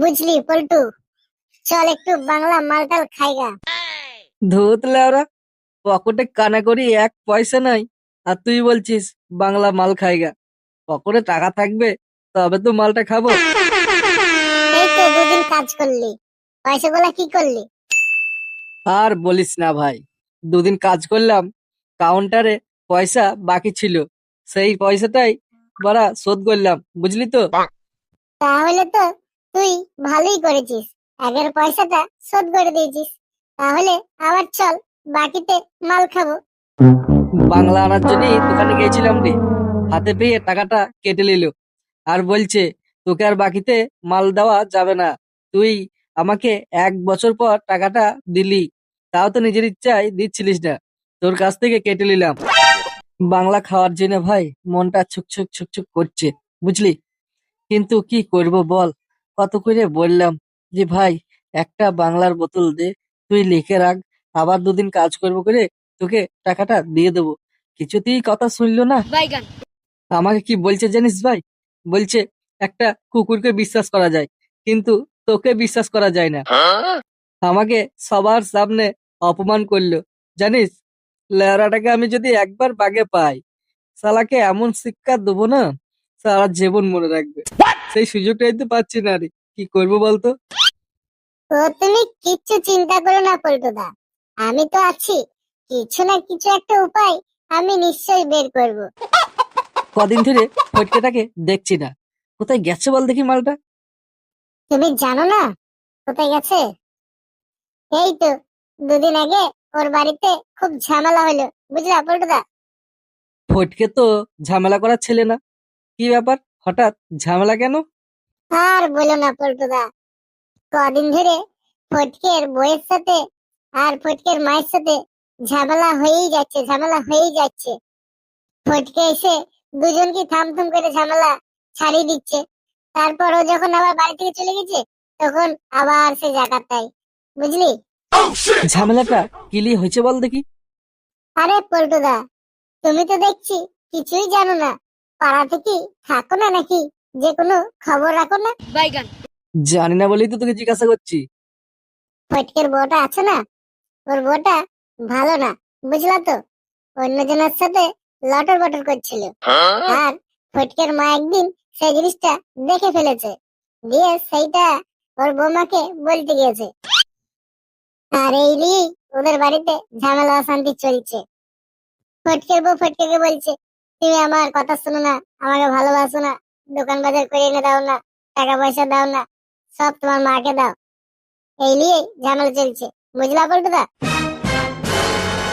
বুঝলি পল্টু? চল একটু বাংলা মালটাল খাইগা। ধুত লেওরা পকেটে কানা করি এক পয়সা নাই আর তুই বলছিস বাংলা মাল খাইগা। পকেটে টাকা থাকবে তবে তো মালটা খাব। এই তো দুদিন কাজ করলি পয়সাগুলা কি করলি? আর বলিস না ভাই দুদিন কাজ করলাম কাউন্টারে পয়সা বাকি ছিল সেই পয়সাটাই বারা শোধ করলাম বুঝলি তো? তাহলে তো তুই ভালোই করেছিস। আগের পয়সাটা শোধ করে দিয়েছিস। তাহলে আবার চল, বাকিতে মাল খাব। বাংলা আনার জন্যই দোকানে গেছিলাম রে। হাতে পেয়ে টাকাটা কেটে নিল। আর বলছে, তোকে আর বাকিতে মাল দেওয়া যাবে না। তুই আমাকে এক বছর পর টাকাটা দিলি। তাও তো নিজের ইচ্ছায় দিচ্ছিলিস না। তোর কাছ থেকে কেটে নিলাম। বাংলা খাওয়ার জন্য ভাই মনটা ছুকছুক ছুকছুক করছে, বুঝলি? কিন্তু কি করব বল? কত করে বললাম যে ভাই একটা বাংলার বোতল দে তুই লিখে রাখ আবার দুদিন কাজ করব করে তোকে টাকাটা দিয়ে দেবো। কিছুতেই কথা শুনলো না। আমাকে কি বলছে জানিস ভাই? বলছে একটা কুকুরকে বিশ্বাস করা যায় কিন্তু তোকে বিশ্বাস করা যায় না। আমাকে সবার সামনে অপমান করল। জানিস লেরাটাকে আমি যদি একবার বাগে পাই সালাকে এমন শিক্ষা দেবো না? সারা জীবন মনে রাখবে। সেই সুযোগটাই তো পাচ্ছি না রে। কি করব বলতো? তো তুমি কিচ্ছু চিন্তা করো না পল্টুদা আমি তো আছি। কিছু না কিছু একটা উপায় আমি নিশ্চয়ই বের করব। কদিন ধরে ফটকেটাকে দেখছি না। কোথায় গেছে বল দেখি মালটা? তুমি জানো না? কোথায় গেছে? এই তো দুদিন আগে ওর বাড়িতে খুব ঝামেলা হলো। বুঝলা পল্টুদা ফটকে তো ঝামেলা করার ছেলে না। কি ব্যাপার? হঠাৎ ঝামেলা কেন? আর বলো না পল্টুদা কদিন ধরে ফটকের বইয়ের সাথে আর ফটকের মায়ের সাথে ঝামেলা হয়েই যাচ্ছে ঝামেলা হয়েই যাচ্ছে। ফটকে এসে দুজনকে থাম থাম করে ঝামেলা ছাড়িয়ে দিচ্ছে। তারপর ও যখন আবার বাড়ি থেকে চলে গেছে তখন আবার সে জাকাতাই বুঝলি? ঝামেলাটা কিলি হয়েছে বল দেখি। আরে পল্টুদা তুমি তো দেখছি কিছুই জানো না। পাড়া থেকে থাকো না নাকি? যে কোনো খবর রাখো না। জানি না বলেই তো তোকে জিজ্ঞাসা করছি। ফটকের বউটা আছে না? ওর বউটা ভালো না বুঝলা তো? অন্যজনের সাথে লটর বটর করছিল। আর ফটকের মা একদিন সেই জিনিসটা দেখে ফেলেছে। দিয়ে সেইটা ওর বৌমাকে বলতে গিয়েছে। আর এই নিয়েই ওদের বাড়িতে ঝামেলা অশান্তি চলছে। ফটকের বউ ফটকে বলছে তুমি আমার কথা শোনো না আমাকে ভালোবাসো না দোকান বাজার করে এনে দাও না টাকা পয়সা দাও না সব তোমার মাকে দাও। এই নিয়ে ঝামেলা চলছে বুঝলা পল্টুদা?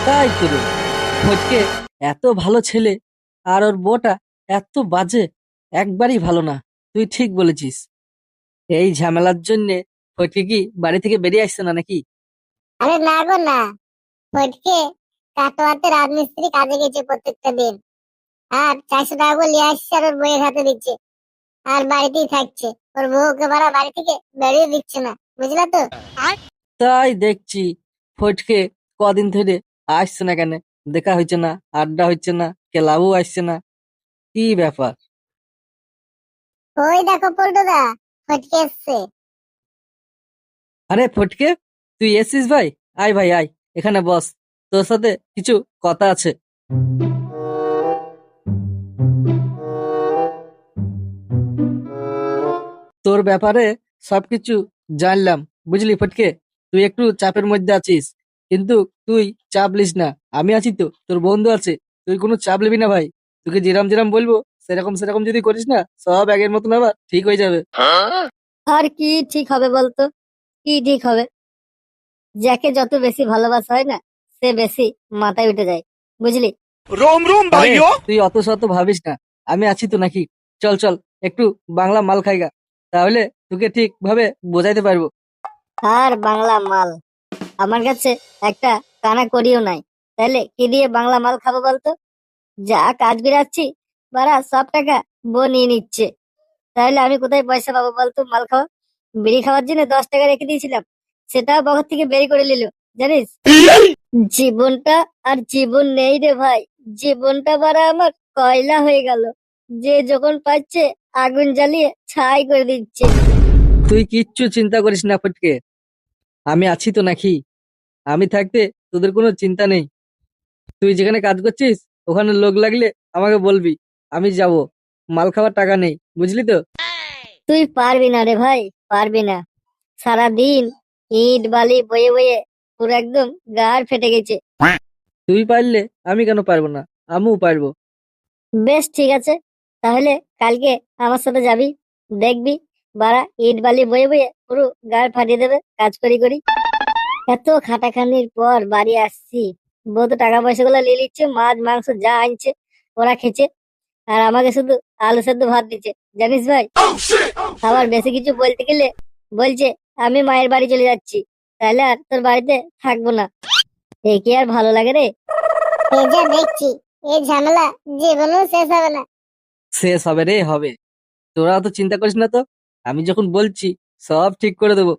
তাই তো রে ফটকে এত ভালো ছেলে আর ওর বউটা এত বাজে একবারই ভালো না তুই ঠিক বলেছিস। এই ঝামেলার জন্য ফটকে কি বাড়ি থেকে বেরিয়ে আসছে না নাকি? আরে না গো না ফটকে কাটোয়াতে রাজমিস্ত্রি কাজে গেছে প্রত্যেকটা দিন। আর চারশো টাকা করে নিয়ে আসছে আর ওর বইয়ের হাতে দিচ্ছে। আর বাড়িতেই থাকছে। ওর বউকে ভাড়া বাড়ি থেকে বেরিয়ে দিচ্ছে না। বুঝলা তো? তাই দেখছি। ফটকে কদিন ধরে আসছে না কেন? দেখা হচ্ছে না আড্ডা হচ্ছে না ক্লাবও আসছে না। কি ব্যাপার? ওই দেখো পল্টুদা ফটকে এসছে। আরে ফটকে তুই এসছিস ভাই? আয় ভাই আয় এখানে বস। তোর সাথে কিছু কথা আছে। তোর ব্যাপারে সবকিছু জানলাম বুঝলি ফটকে? তুই একটু চাপের মধ্যে আছিস কিন্তু তুই চাপ লিস না। আমি আছি তো তোর বন্ধু আছে তুই কোনো চাপ লিবি না ভাই। তোকে যেরাম যেরাম বলব সেরকম সেরকম যদি করিস না সব আগের মতন আবার ঠিক হয়ে যাবে। আর কি ঠিক হবে বলতো? কি ঠিক হবে? যাকে যত বেশি ভালোবাসা হয় না সে বেশি মাথায় উঠে যায় বুঝলি? রোম রোম ভাইও! তুই অত শত ভাবিস না আমি আছি তো নাকি। চল চল একটু বাংলা মাল খাইগা। তাহলে তোকে ঠিক ভাবে বোঝাইতে পারব। আর বাংলা মাল। আমার কাছে একটা কানা করিও নাই। তাহলে কি দিয়ে বাংলা মাল খাব বলতো? যা কাজ বেরাচ্ছি বারা সব টাকা বউ নিয়ে নিচ্ছে। তাহলে আমি কোথায় পয়সা পাবো বলতো মাল খাওয়া? বিড়ি খাওয়ার জন্য দশ টাকা রেখে দিয়েছিলাম। সেটাও বগর থেকে বেরি করে নিল, জানিস? জীবনটা আর জীবন নেই রে ভাই। জীবনটা বারা আমার কয়লা হয়ে গেল। যে যখন পাচ্ছে আগুন জ্বালিয়ে ছাই করে দিচ্ছে। তুই কিচ্ছু চিন্তা করিস না ফটকে। আমি আছি তো নাকি? আমি থাকতে তোদের কোনো চিন্তা নেই। তুই যেখানে কাজ করছিস ওখানে লোক লাগলে আমাকে বলবি আমি যাব। মাল খাওয়ার টাকা নেই বুঝলি তো? তুই পারবি না রে ভাই পারবি না। সারাদিন ইট বালি বয়ে বয়ে পুরো একদম গাড় ফেটে গেছে। তুই পারলে আমি কেন পারব না? আমিও পারব। বেশ ঠিক আছে। তাহলে কালকে আমার সাথে যাবি দেখবি বাড়া ইট বালি বয়ে বয়ে পুরো গাড় ফাটিয়ে দেবে কাজ করি করি। এত খাটাখানির পর বাড়ি আসছি বউ তো টাকা পয়সা গুলো নিয়ে নিচ্ছে মাছ মাংস যা আনছে ওরা খেছে আর আমাকে শুধু আলু সেদ্ধ ভাত দিচ্ছে জানিস ভাই? আবার বেশি কিছু বলতে গেলে বলছে আমি মায়ের বাড়ি চলে যাচ্ছি তাহলে আর তোর বাড়িতে থাকব না। এ কি আর ভালো লাগে রে? এই যা দেখছি এই ঝামেলা জীবনেও শেষ হবে না। শেষ হবে রে হবে। তোরা তো চিন্তা করিস না তো। আমি যখন বলছি সব ঠিক করে দেবো।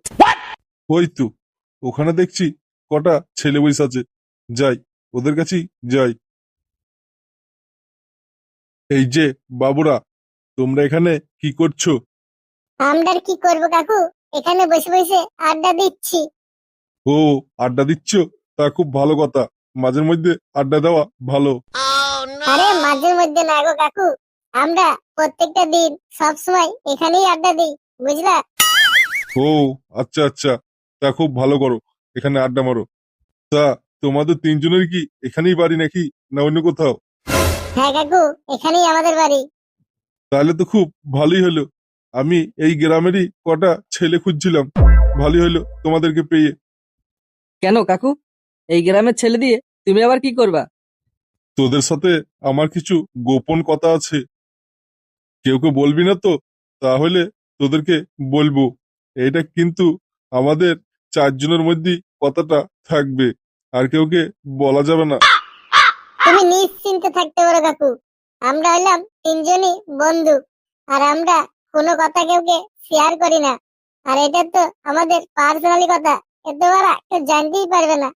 ওই তো ওখানে দেখছি কটা ছেলে বসে আছে। যাই ওদের কাছেই যাই। এই যে বাবুরা তোমরা এখানে কি করছ? আমরা আর কি করব কাকু? এখানে বসে বসে আড্ডা দিচ্ছি। ও আড্ডা দিচ্ছ? তা খুব ভালো কথা। মাঝের মধ্যে আড্ডা দেওয়া ভালো। আরে মাঝের মধ্যে না গো কাকু। আমরা প্রত্যেকটা দিন সব সময় এখানেই আড্ডা দিই বুঝলা? ও আচ্ছা আচ্ছা। তা খুব ভালো করো এখানে আড্ডা মারো। তা তোমাদের তিনজনের কি এখানেই বাড়ি নাকি না অন্য কোথাও? হ্যাঁ কাকু এখানেই আমাদের বাড়ি। তাহলে তো খুব ভালোই হলো। আমি এই গ্রামেরই কটা ছেলে খুঁজছিলাম ভালোই হলো তোমাদেরকে পেয়ে। কেন কাকু? এই গ্রামের ছেলে দিয়ে তুমি আবার কি করবা? তোদের সাথে আমার কিছু গোপন কথা আছে। কেউ কেউ বলবি না তো? তাহলে তোদেরকে বলব। এটা কিন্তু আমাদের চারজনের মধ্যেই কথাটা থাকবে। আর কেউকে বলা যাবে না। তুমি নিশ্চিন্তে থাকতে পারো কাকু। আমরা হলাম তিনজনই বন্ধু। আর আমরা কোনো কথা কেউকে শেয়ার করি না। আর এটা তো আমাদের পার্সোনালি কথা। এতে ওরা কেউ জানতেই পারবে না।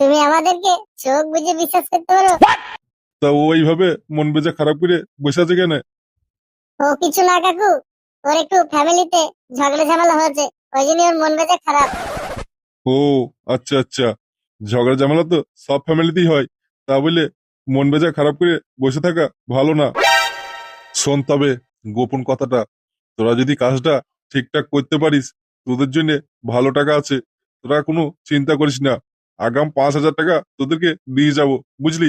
তুমি আমাদেরকে চোখ বুঝে বিশ্বাস করতে পারো? তা ওইভাবে মন বেজা খারাপ করে বসে আছে কেন? ও কিছু না কাকু, ওর একটু ফ্যামিলিতে ঝগড়া ঝামেলা হয়েছে, ওই জন্য ওর মন মেজাজ খারাপ। ও আচ্ছা আচ্ছা। ঝগড়া ঝামেলা তো সব ফ্যামিলিতেই হয়, তা বলে মন বেজা খারাপ করে বসে থাকা ভালো না। শোন তবে, গোপন কথাটা, তোরা যদি কাজটা ঠিকঠাক করতে পারিস, তোদের জন্য ভালো টাকা আছে, তোরা কোনো চিন্তা করিস না। আগাম পাঁচ হাজার টাকা তোদেরকে দিয়ে যাব, বুঝলি?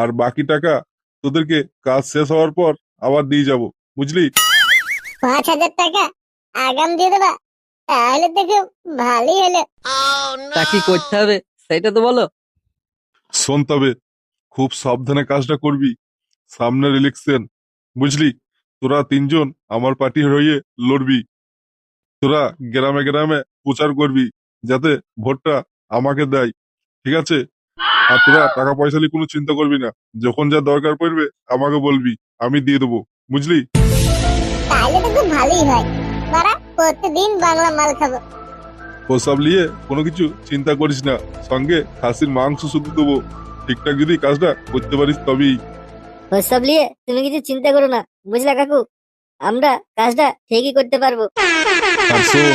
আর বাকি টাকা তোদেরকে কাজ শেষ হওয়ার পর আবার দিয়ে যাব। বুঝলি? পাঁচ হাজার টাকা আগাম দিয়ে দেবা তাহলে খুব ভালোই হলো। তা কি করতে হবে? সেটা তো বলো। শোন তবে খুব সাবধানে কাজটা করবি। সামনের ইলেকশন বুঝলি? তোরা তিনজন আমার পার্টি হয়ে লড়বি। তোরা গ্রামে গ্রামে প্রচার করবি যাতে ভোটটা আমাকে দেয় ঠিক আছে? আর তোরা টাকা পয়সা নিয়ে কোনো চিন্তা করবি না। যখন যা দরকার পড়বে আমাকে বলবি আমি দিয়ে দেবো বুঝলি? তাহলে তো খুব ভালোই হয়। বারা প্রতিদিন বাংলা মাল খাব। ওসব নিয়ে কোনো কিছু চিন্তা করিস না। সঙ্গে খাসির মাংস শুধু দেবো। ঠিকঠাক যদি কাজটা করতে পারিস তবেই। ওসব নিয়ে তুমি কিছু চিন্তা করো না বুঝলা কাকু? আমরা কাজটা ঠিকই করতে পারব। আর শোন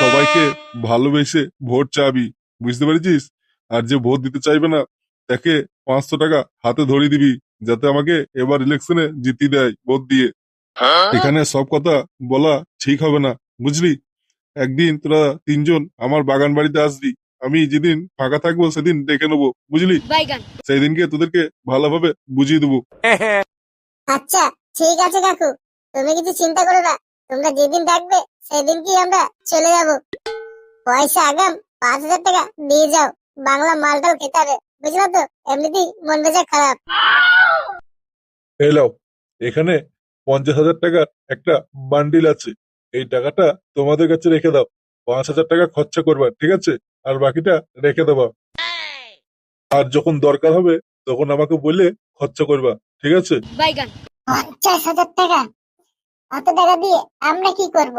সবাইকে ভালোবেসে ভোট চাবি বুঝতে পেরেছিস? আর যে ভোট দিতে চাইবে না তাকে পাঁচশো টাকা হাতে ধরিয়ে দিবি যাতে আমাকে এবার ইলেকশনে জিতিয়ে দেয় ভোট দিয়ে। এখানে সব কথা বলা ঠিক হবে না বুঝলি? একদিন তোরা তিনজন আমার বাগান বাড়িতে আসবি আমি যেদিন ফাঁকা থাকব সেদিন ডেকে নেব বুঝলি? সেই দিনকে তোদেরকে ভালোভাবে বুঝিয়ে দেবো। আচ্ছা ঠিক আছে কাকু। তুমি কিছু চিন্তা করো না তোমরা যেদিন ডাকবে সেদিন কি আমরা চলে যাব। পয়সা আগাম পাঁচ হাজার টাকা দিয়ে যাও বাংলা মালটাও খেতে হবে বুঝলো তো? এমনিতেই মন মেজাজ খারাপ। এলাও এখানে পঞ্চাশ হাজার টাকার একটা বান্ডিল আছে। এই টাকাটা তোমাদের কাছে রেখে দাও। পাঁচ হাজার টাকা খরচা করবা ঠিক আছে? আর বাকিটা রেখে দেবা। আর যখন দরকার হবে তখন আমাকে বলে খরচা করবা ঠিক আছে? পঞ্চাশ হাজার টাকা? অত টাকা দিয়ে আমরা কি করব?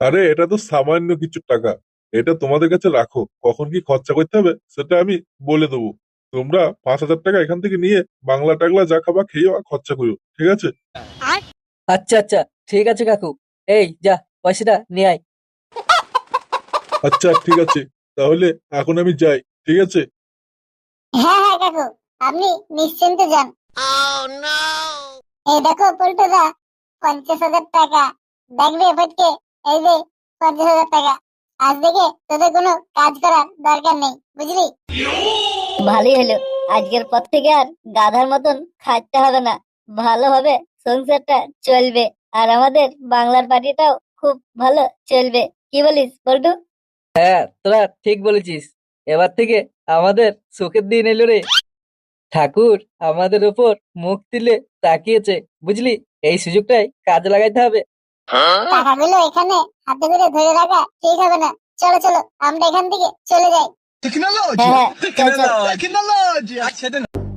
আরে এটা তো সামান্য কিছু টাকা। এটা তোমাদের কাছে রাখো। কখন কি খরচা করতে হবে সেটা আমি বলে দেবো। তোমরা পাঁচ হাজার টাকা এখান থেকে নিয়ে বাংলা টাংলা যা খাবা খেয়ে খরচা করো ঠিক আছে? আচ্ছা আচ্ছা ঠিক আছে কাকু। এই যা পয়সাটা নিয়ে আয়। আচ্ছা ঠিক আছে। তাহলে এখন আমি যাই ঠিক আছে? হ্যাঁ হ্যাঁ কাকু। আপনি নিশ্চিন্তে যান। এই দেখো পল্টুদা পঞ্চাশ হাজার টাকা। দেখবে ফটকে এই যে পঞ্চাশ হাজার টাকা। আজ থেকে তোদের কোনো কাজ করার দরকার নেই বুঝলি? ভালোই হলো। আজকের পর থেকে আর গাধার মতন খাটতে হবে না। ভালোভাবে সংসারটা চলবে। আর আমাদের বাংলার পার্টিটাও খুব ভালো চলবে। কি বলিস পল্টু হ্যাঁ তোরা ঠিক বলেছিস। এবার থেকে আমাদের সুখের দিন এলো রে। ঠাকুর আমাদের উপর মুখ তুলে তাকিয়েছে বুঝলি? এই সুযোগটাই কাজে লাগাইতে হবে। টাকাগুলো এখানে। হাতে করে ধরে রাখা ঠিক হবে না। চলো চলো আমরা এখান থেকে চলে যাই। হ্যাঁ হ্যাঁ চল Tecnologia, tecnologia.